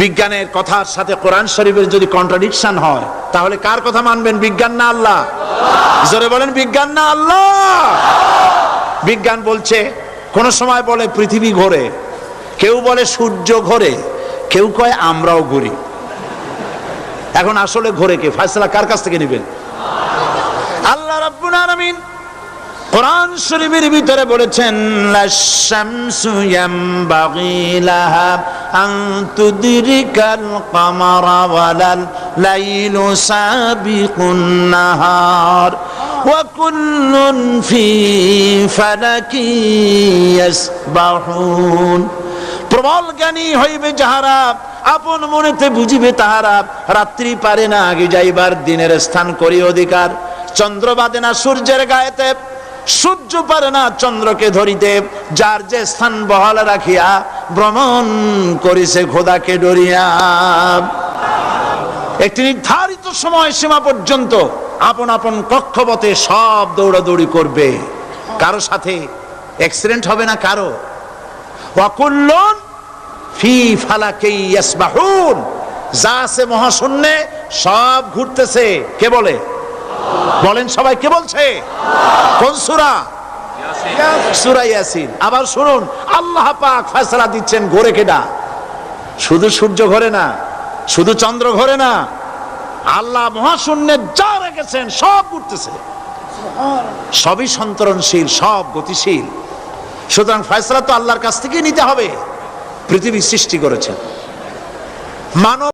বিজ্ঞানের কথার সাথে কোরআন শরীফের যদি কন্ট্রাডিকশন হয়, তাহলে কার কথা মানবেন? বিজ্ঞান না আল্লাহ? জোরে বলেন, বিজ্ঞান না আল্লাহ? বিজ্ঞান বলছে, কোন সময় বলে পৃথিবী ঘোরে, কেউ বলে সূর্য ঘোরে, কেউ কয় আমরাও ঘুরি। এখন আসলে ঘোরে কে? ফয়সালা কার কাছ থেকে নেবেন? আল্লাহ রাব্বুল আলামিন কোরআন শরীফের ভিতরে বলেছেন ফি প্রবল জ্ঞানী হইবে যাহারা, আপন মনেতে বুঝিবে তাহারা, রাত্রি পারে না আগে যাইবার দিনের স্থান করি অধিকার চন্দ্র বাদে না সূর্যের গায়েতে সূর্য পারে না চন্দ্রকে ধরিতে, যার যে স্থান বহাল রাখিয়া ভ্রমণ করিছে খোদাকে ডরিয়া। একটি নির্ধারিত সময় সীমা পর্যন্ত আপন আপন কক্ষপথে সব দৌড়াদৌড়ি করবে। কারও সাথে অ্যাক্সিডেন্ট হবে না কারও? ওয়াকুল্লুন ফি ফালাকে ইয়াসবাহুন। যা আছে মহাশূন্যে সব ঘুরতেছে। কে বলে? বলেন সবাই, কে বলছে? কোন সূরা? সূরা ইয়াসিন। আবার শুনুন, আল্লাহ পাক ফয়সালা দিচ্ছেন ঘোরে কেডা? শুধু সূর্য ঘোরে না, শুধু চন্দ্র ঘোরে না, আল্লাহ মহাশূন্যে যা রেখেছেন সব উঠতেছে সবই সন্তরণশীল, সব গতিশীল। সুতরাং ফয়সলা তো আল্লাহর কাছ থেকেই নিতে হবে, পৃথিবী সৃষ্টি করেছেন। মানব